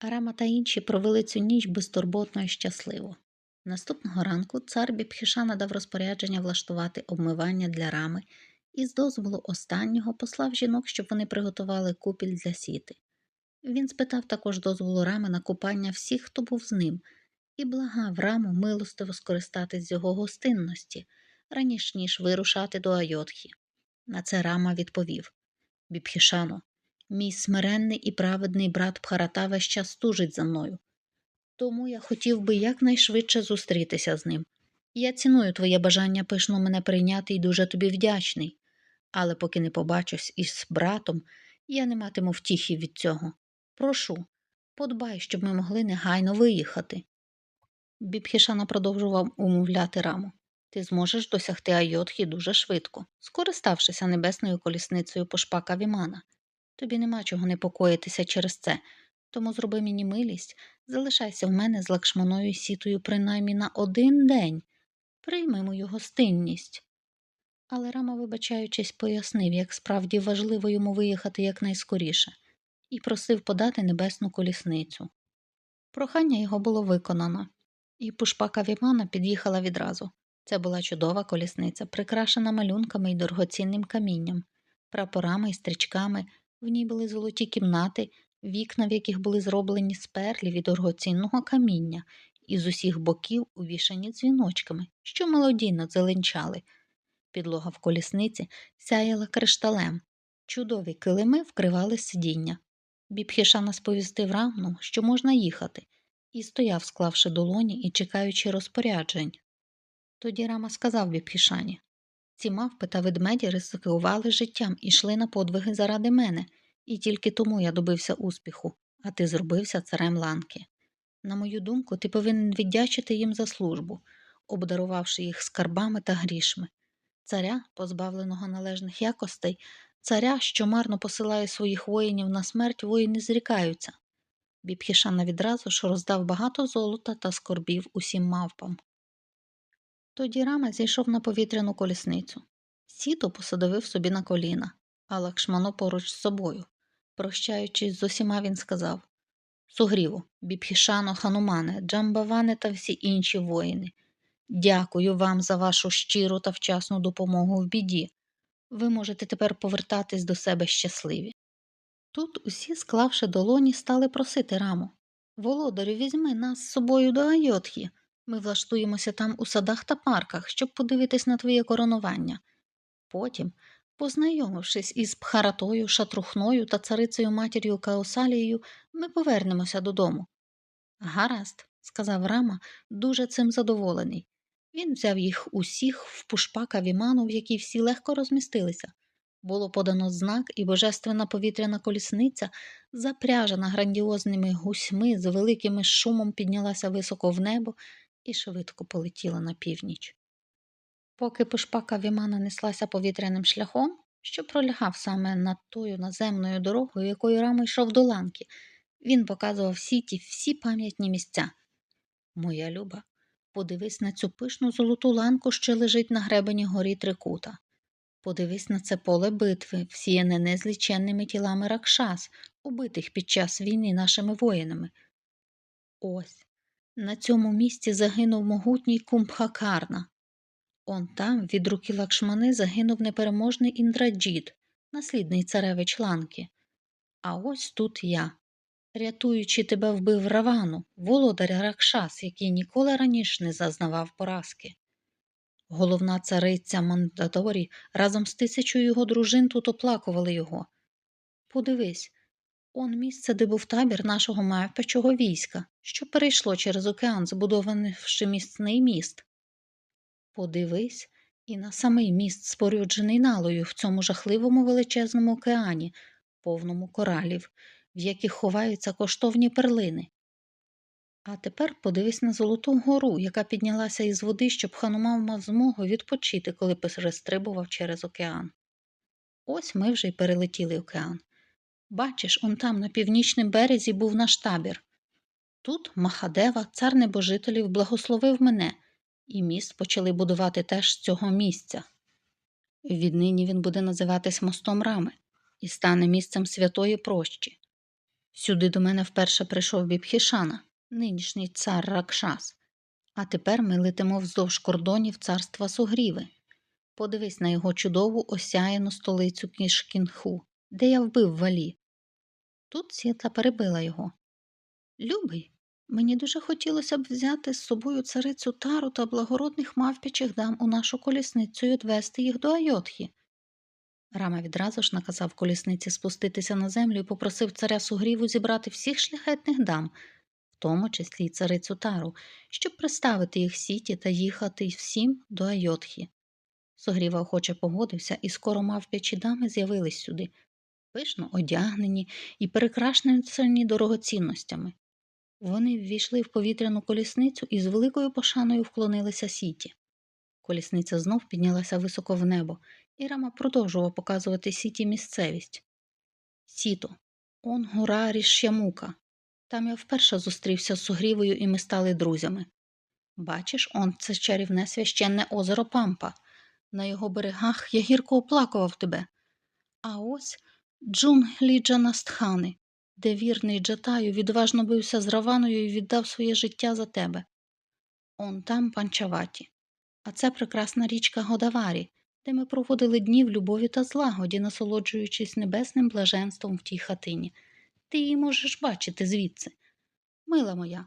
Арама та інші провели цю ніч безтурботно і щасливо. Наступного ранку цар Бібхіша надав розпорядження влаштувати обмивання для рами і з дозволу останнього послав жінок, щоб вони приготували купіль для сіти. Він спитав також дозволу рами на купання всіх, хто був з ним, і благав раму милостиво скористатись з його гостинності, раніше ніж вирушати до Айотхі. На це рама відповів Бібхішано, мій смиренний і праведний брат Бхарата весь час тужить за мною. Тому я хотів би якнайшвидше зустрітися з ним. Я ціную твоє бажання пишно мене прийняти і дуже тобі вдячний, але поки не побачусь із братом, я не матиму втіхи від цього. Прошу, подбай, щоб ми могли негайно виїхати. Бібхішана продовжував умовляти раму. Ти зможеш досягти Айотхи дуже швидко, скориставшися небесною колісницею пошпака Вімана. Тобі нема чого непокоїтися через це, тому зроби мені милість, залишайся в мене з лакшманою сітою принаймні на один день. Прийми мою гостинність. Але Рама, вибачаючись, пояснив, як справді важливо йому виїхати якнайскоріше, і просив подати небесну колісницю. Прохання його було виконано, і пушпака Вімана під'їхала відразу. Це була чудова колісниця, прикрашена малюнками і дорогоцінним камінням, прапорами і стрічками, в ній були золоті кімнати, вікна, в яких були зроблені з перлів і дорогоцінного каміння, і з усіх боків увішані дзвіночками, що мелодійно зеленчали. Підлога в колісниці сяяла кришталем, чудові килими вкривали сидіння. Бібхішана сповістив рамну, що можна їхати, і стояв, склавши долоні і чекаючи розпоряджень. Тоді Рама сказав Бібхішані ці мавпи та ведмеді ризикували життям і йшли на подвиги заради мене, і тільки тому я добився успіху, а ти зробився царем ланки. На мою думку, ти повинен віддячити їм за службу, обдарувавши їх скарбами та грішми. Царя, позбавленого належних якостей, царя, що марно посилає своїх воїнів на смерть, воїни зрікаються. Бібхішана відразу ж роздав багато золота та скорбів усім мавпам. Тоді рама зійшов на повітряну колісницю. Сіто посадовив собі на коліна, а лакшмано поруч з собою. Прощаючись з усіма, він сказав Сугріву, Бібхішано, Ханумане, Джамбаване та всі інші воїни. Дякую вам за вашу щиру та вчасну допомогу в біді. Ви можете тепер повертатись до себе щасливі. Тут усі, склавши долоні, стали просити раму Володарю, візьми нас з собою до Айотхі. Ми влаштуємося там у садах та парках, щоб подивитись на твоє коронування. Потім, познайомившись із Пхаратою, шатрухною та царицею матір'ю Каосалією, ми повернемося додому. Гаразд, сказав Рама, дуже цим задоволений. Він взяв їх усіх в пушпака віману, в якій всі легко розмістилися. Було подано знак, і божественна повітряна колісниця, запряжена грандіозними гусьми, з великим шумом піднялася високо в небо і швидко полетіла на північ. Поки пошпака Вімана неслася повітряним шляхом, що пролягав саме над тою наземною дорогою, якою рама йшов до ланки, він показував сіті всі пам'ятні місця. Моя люба, подивись на цю пишну золоту ланку, що лежить на гребені горі Трикута. Подивись на це поле битви, всіяне незліченними тілами ракшас, убитих під час війни нашими воїнами. Ось на цьому місці загинув могутній Кумбхакарна. Он там, від руки лакшмани, загинув непереможний Індраджід, наслідний царевич ланки. А ось тут я, рятуючи тебе, вбив Равану, володаря Ракшас, який ніколи раніше не зазнавав поразки. Головна цариця Мандадорі разом з тисячою його дружин тут оплакували його. Подивись, он місце, де був табір нашого мавпячого війська, що перейшло через океан, збудованивши міцний міст. Подивись і на самий міст, спорюджений налою в цьому жахливому величезному океані, повному коралів, в яких ховаються коштовні перлини. А тепер подивись на Золоту гору, яка піднялася із води, щоб ханумав мав змогу відпочити, коли перестрибував через океан. Ось ми вже й перелетіли океан. Бачиш, он там, на північному березі, був наш табір. Тут Махадева, цар небожителів, благословив мене, і міст почали будувати теж з цього місця. Віднині він буде називатись мостом рами і стане місцем святої прощі. Сюди до мене вперше прийшов Бібхішана, нинішній цар Ракшас. А тепер ми летимо вздовж кордонів царства Сугріви. Подивись на його чудову осяяну столицю Кішкінху, де я вбив валі. Тут Сітла перебила його. Любий, мені дуже хотілося б взяти з собою царицю Тару та благородних мавпячих дам у нашу колісницю і відвести їх до Айотхи. Рама відразу ж наказав колісниці спуститися на землю і попросив царя Сугріву зібрати всіх шляхетних дам, в тому числі й царицю Тару, щоб приставити їх сіті та їхати всім до Айотхи. Сугріва охоче погодився, і скоро мавпячі дами з'явились сюди, пишно одягнені і перекрашені дорогоцінностями. Вони ввійшли в повітряну колісницю і з великою пошаною вклонилися сіті. Колісниця знов піднялася високо в небо, і Рама продовжував показувати сіті місцевість. Сіто, он гора Рішямука. Там я вперше зустрівся з Сугрівою, і ми стали друзями. Бачиш, он це чарівне священне озеро Пампа. На його берегах я гірко оплакував тебе. А ось джунглі Джанастхани, де вірний Джатаю відважно бився з Раваною і віддав своє життя за тебе. Он там панчаваті. А це прекрасна річка Годаварі, де ми проводили дні в любові та злагоді, насолоджуючись небесним блаженством в тій хатині. Ти її можеш бачити звідси. Мила моя,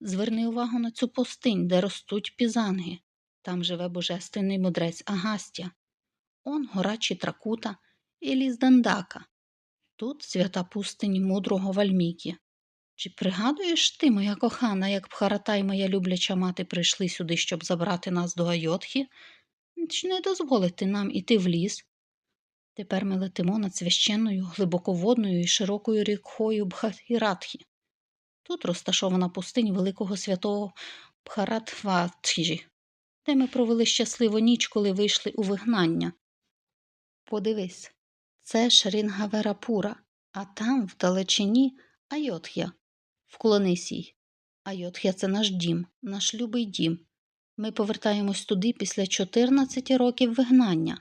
зверни увагу на цю пустинь, де ростуть пізанги. Там живе божественний мудрець Агастя. Он гора Чітракута і ліс Дандака. Тут свята пустині мудрого Вальмікі. Чи пригадуєш ти, моя кохана, як Бхарата й моя любляча мати прийшли сюди, щоб забрати нас до Айотхи, чи не дозволити нам іти в ліс? Тепер ми летимо над священною, глибоководною і широкою рікою Бхагіратхі. Тут розташована пустинь великого святого Бхаратватхі, де ми провели щасливу ніч, коли вийшли у вигнання. Подивись, це Шрінгаверапура, а там, вдалечині, Айотхя. Вклонись їй. Айотхя це наш дім, наш любий дім. Ми повертаємось туди після 14 років вигнання.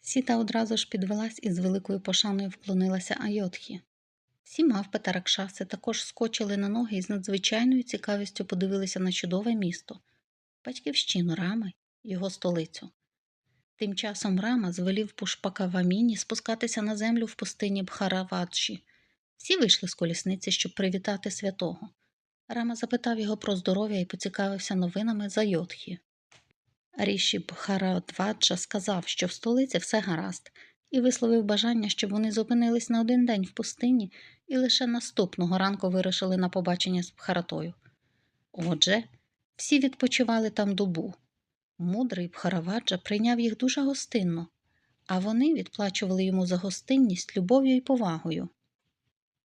Сіта одразу ж підвелась і з великою пошаною вклонилася Айотхі. Всі мавпи та ракшаси також скочили на ноги і з надзвичайною цікавістю подивилися на чудове місто, батьківщину Рами, його столицю. Тим часом Рама звелів Пушпака Ваміні спускатися на землю в пустині Бхараваджі. Всі вийшли з колісниці, щоб привітати святого. Рама запитав його про здоров'я і поцікавився новинами за Йодхі. Ріші Бхарадваджа сказав, що в столиці все гаразд, і висловив бажання, щоб вони зупинились на один день в пустині і лише наступного ранку вирушили на побачення з Бхаратою. Отже, всі відпочивали там добу. Мудрий Бхараваджа прийняв їх дуже гостинно, а вони відплачували йому за гостинність любов'ю і повагою.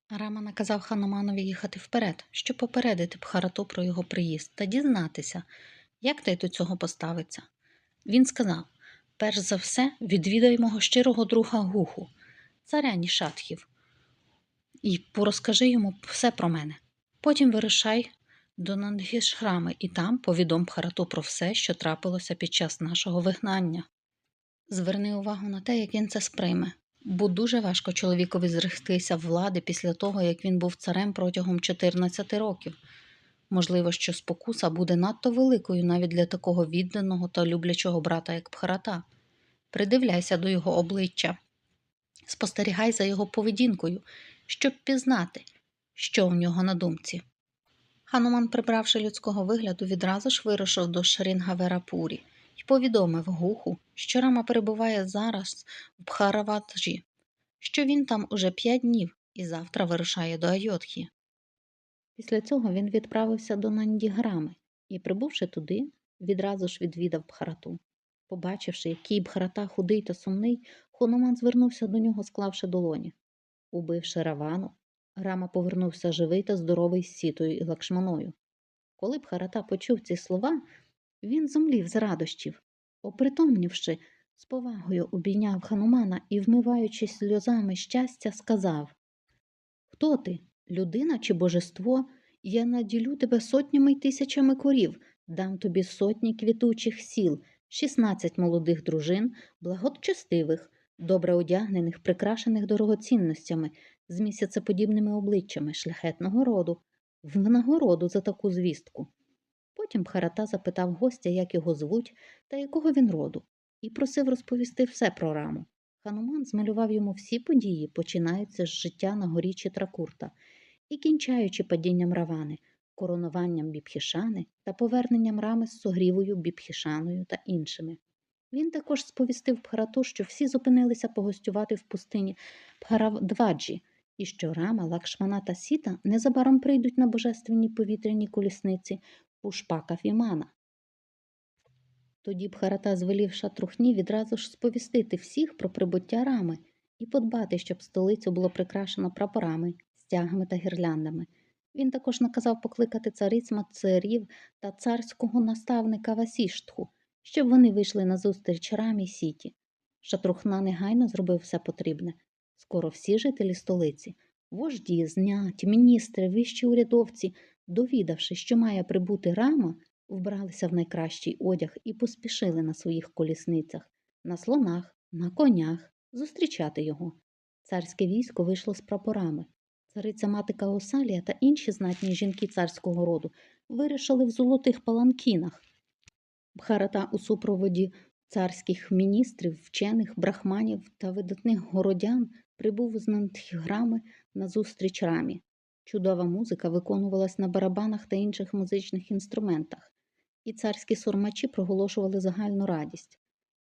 Рама наказав Хануманові їхати вперед, щоб попередити Бхарату про його приїзд та дізнатися, як той до цього поставиться. Він сказав перш за все, відвідай мого щирого друга Гуху, царя Нішатхів, і порозкажи йому все про мене. Потім вирушай до Нангішхрами і там повідом Бхарату про все, що трапилося під час нашого вигнання. Зверни увагу на те, як він це сприйме, бо дуже важко чоловікові зректися влади після того, як він був царем протягом 14 років. Можливо, що спокуса буде надто великою навіть для такого відданого та люблячого брата, як Бхарата. Придивляйся до його обличчя, спостерігай за його поведінкою, щоб пізнати, що в нього на думці. Хануман, прибравши людського вигляду, відразу ж вирушив до Шрінгаверапурі і повідомив гуху, що Рама перебуває зараз в Бхараваджі, що він там уже п'ять днів і завтра вирушає до Айотхі. Після цього він відправився до Нандіграми і, прибувши туди, відразу ж відвідав Бхарату. Побачивши, який Бхарата худий та сумний, Хануман звернувся до нього, склавши долоні. Убивши Равану, Рама повернувся живий та здоровий з сітою і лакшманою. Коли б Харата почув ці слова, він зумлів з радощів. Опритомнівши, з повагою обійняв ханумана і, вмиваючись сльозами щастя, сказав Хто ти, людина чи божество? Я наділю тебе сотнями й тисячами корів, дам тобі сотні квітучих сіл, шістнадцять молодих дружин, благочестивих, добре одягнених, прикрашених дорогоцінностями, з місяцеподібними обличчями шляхетного роду, в нагороду за таку звістку. Потім Бхарата запитав гостя, як його звуть та якого він роду, і просив розповісти все про раму. Хануман змалював йому всі події, починаються з життя на горі Читракурта і кінчаючи падінням Равани, коронуванням Бібхішани та поверненням рами з согрівою Бібхішаною та іншими. Він також сповістив Бхарату, що всі зупинилися погостювати в пустині Бхаравдваджі, і що Рама, Лакшмана та Сіта незабаром прийдуть на божественній повітряній колісниці Пушпака Вімана. Тоді Бхарата звелів шатрухні відразу ж сповістити всіх про прибуття рами і подбати, щоб столицю було прикрашено прапорами, стягами та гірляндами. Він також наказав покликати цариць царів та царського наставника Васіштху, щоб вони вийшли на зустріч рамі сіті. Шатрухна негайно зробив все потрібне. Скоро всі жителі столиці, вожді, знять, міністри, вищі урядовці, довідавши, що має прибути рама, вбралися в найкращий одяг і поспішили на своїх колісницях, на слонах, на конях зустрічати його. Царське військо вийшло з прапорами. Цариця мати Каосалія та інші знатні жінки царського роду вирішили в золотих паланкінах. Бхарата у супроводі царських міністрів, вчених, брахманів та видатних городян прибув з Нандхіграми на зустріч рамі. Чудова музика виконувалась на барабанах та інших музичних інструментах, і царські сурмачі проголошували загальну радість.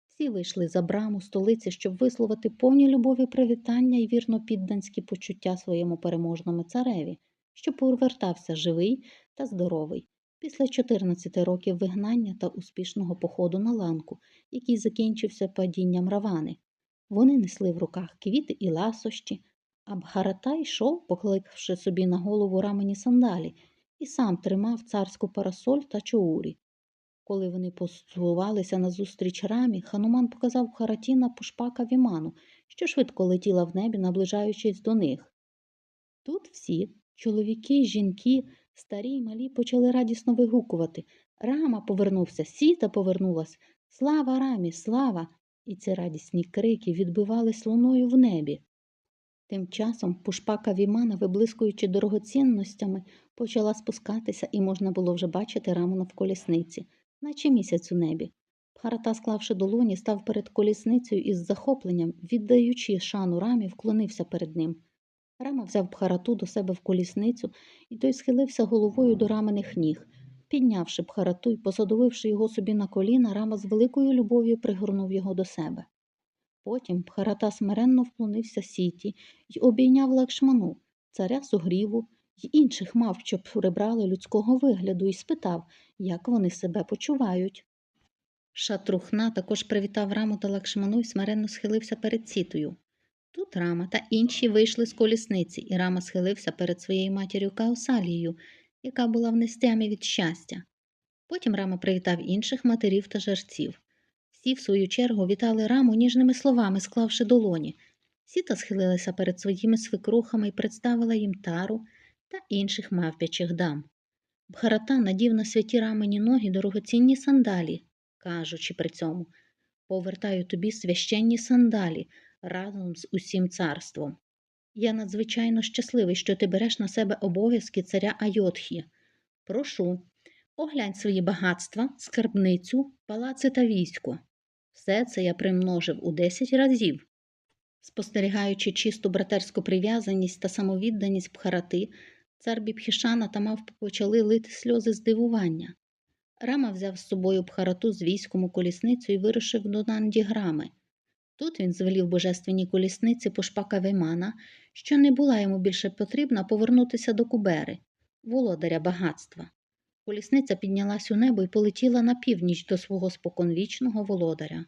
Всі вийшли за браму столиці, щоб висловити повні любові привітання і вірно підданські почуття своєму переможному цареві, що повертався живий та здоровий після 14 років вигнання та успішного походу на ланку, який закінчився падінням равани. Вони несли в руках квіти і ласощі, а Бхарата йшов, покликавши собі на голову рамені сандалі, і сам тримав царську парасоль та чоурі. Коли вони посувалися назустріч рамі, хануман показав Хараті на пушпака віману, що швидко летіла в небі, наближаючись до них. Тут всі чоловіки, жінки, старі й малі почали радісно вигукувати Рама повернувся, сіта повернулась. Слава рамі, слава! І ці радісні крики відбивались луною в небі. Тим часом пушпака вімана, виблискуючи дорогоцінностями, почала спускатися, і можна було вже бачити раму навколісниці наче місяць у небі. Бхарата, склавши долоні, став перед колісницею із захопленням, віддаючи шану рамі, вклонився перед ним. Рама взяв Бхарату до себе в колісницю, і той схилився головою до рамених ніг. Піднявши Бхарату і посадовивши його собі на коліна, рама з великою любов'ю пригорнув його до себе. Потім Бхарата смиренно вклонився сіті й обійняв лакшману, царя сугріву й інших мав, що прибрали людського вигляду, і спитав, як вони себе почувають. Шатрухна також привітав раму та лакшману і смиренно схилився перед сітою. Тут рама та інші вийшли з колісниці, і рама схилився перед своєю матір'ю Каосалією, яка була в нестямі від щастя. Потім рама привітав інших матерів та жерців. Всі, в свою чергу, вітали раму ніжними словами, склавши долоні. Сіта схилилася перед своїми свекрухами і представила їм тару та інших мавпячих дам. Бхарата надів на святі рамені ноги дорогоцінні сандалі, кажучи при цьому повертаю тобі священні сандалі разом з усім царством. Я надзвичайно щасливий, що ти береш на себе обов'язки царя Айотхі. Прошу, оглянь свої багатства, скарбницю, палаци та військо. Все це я примножив у десять разів. Спостерігаючи чисту братерську прив'язаність та самовідданість Бхарати, Цар Бібхішана та мавпи почали лити сльози здивування. Рама взяв з собою Бхарату з військом у колісницю і вирушив до Нандіграми. Тут він звелів божественній колісниці пошпака Веймана, що не була йому більше потрібна повернутися до Кубери, володаря багатства. Колісниця піднялась у небо і полетіла на північ до свого споконвічного володаря.